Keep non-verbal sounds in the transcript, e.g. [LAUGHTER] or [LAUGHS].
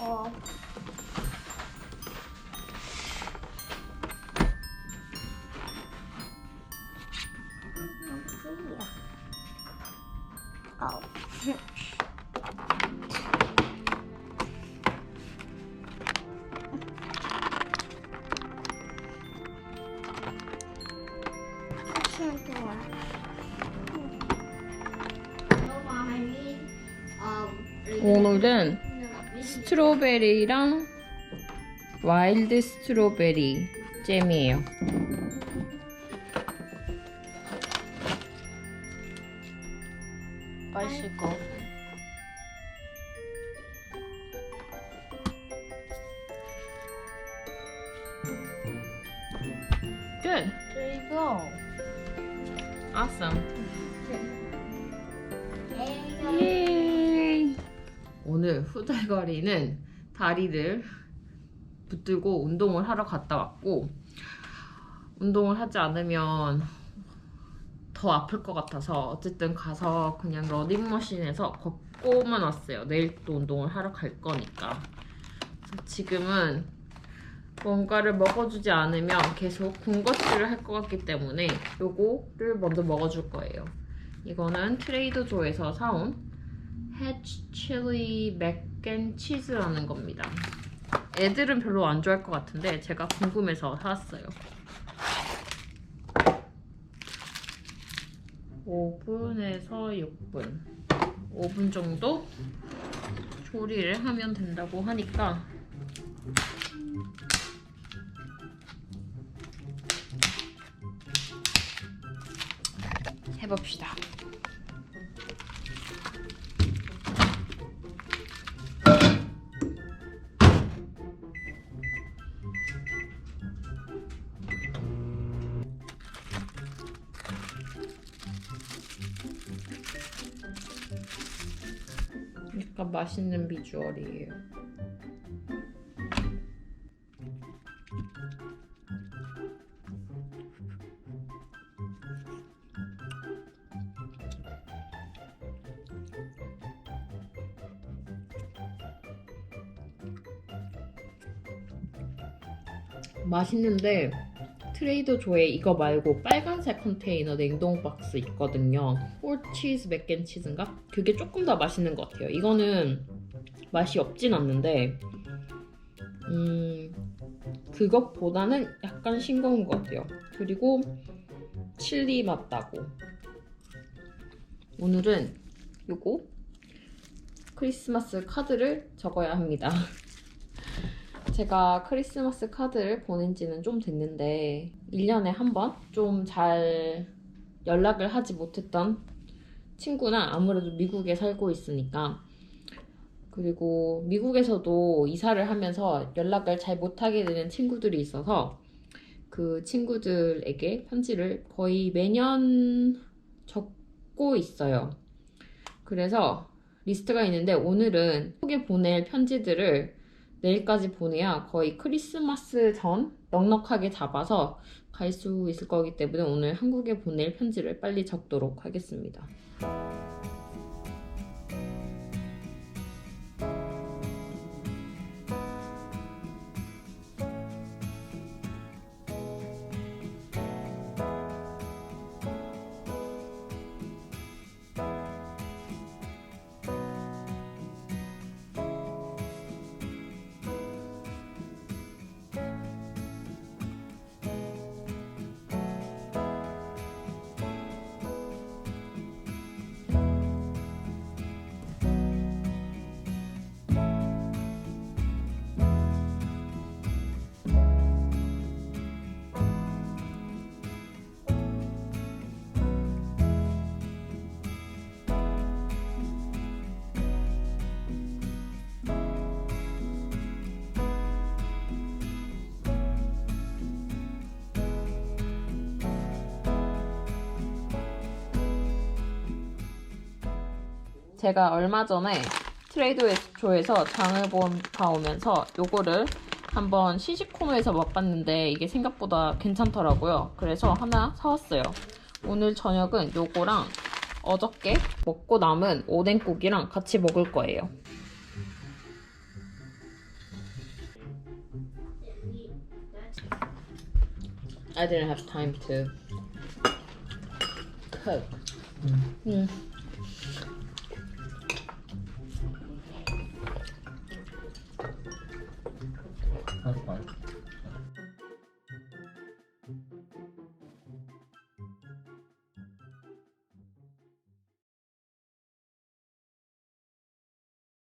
어. 어. 오늘은 스트로베리랑 와일드 스트로베리 잼이에요. 맛있을 거. Good. There you go. Awesome. 예. 오늘 후달거리는 다리를 붙들고 운동을 하러 갔다 왔고 운동을 하지 않으면 더 아플 것 같아서 어쨌든 가서 그냥 러닝머신에서 걷고만 왔어요. 내일 또 운동을 하러 갈 거니까. 지금은 뭔가를 먹어주지 않으면 계속 군것질을 할 것 같기 때문에 요거를 먼저 먹어줄 거예요. 이거는 트레이더조에서 사온 해치 칠리 맥앤치즈라는 겁니다. 애들은 별로 안 좋아할 것 같은데 제가 궁금해서 사왔어요. 5분에서 6분 5분 정도 조리를 하면 된다고 하니까 해봅시다. 약간 맛있는 비주얼이에요. 맛있는데 트레이더 조에 이거 말고 빨간색 컨테이너 냉동 박스 있거든요. 홀치즈 맥앤치즈인가? 그게 조금 더 맛있는 것 같아요. 이거는 맛이 없진 않는데 음 그것보다는 약간 싱거운 것 같아요. 그리고 칠리 맛 나고 오늘은 요거 크리스마스 카드를 적어야 합니다. [LAUGHS] 제가 크리스마스 카드를 보낸 지는 좀 됐는데 1년에 한 번 좀 잘 연락을 하지 못했던 친구나 아무래도 미국에 살고 있으니까 그리고 미국에서도 이사를 하면서 연락을 잘 못하게 되는 친구들이 있어서 그 친구들에게 편지를 거의 매년 적고 있어요. 그래서 리스트가 있는데 오늘은 속에 보낼 편지들을 내일까지 보내야 거의 크리스마스 전 넉넉하게 잡아서 갈 수 있을 거기 때문에 오늘 한국에 보낼 편지를 빨리 적도록 하겠습니다. 제가 얼마 전에 트레이드조에서 장을 본 봐오면서 요거를 한번 시식코너에서 맛봤는데 이게 생각보다 괜찮더라고요. 그래서 하나 사왔어요. 오늘 저녁은 요거랑 어저께 먹고 남은 오뎅국이랑 같이 먹을 거예요. I didn't have time to cook. Mm.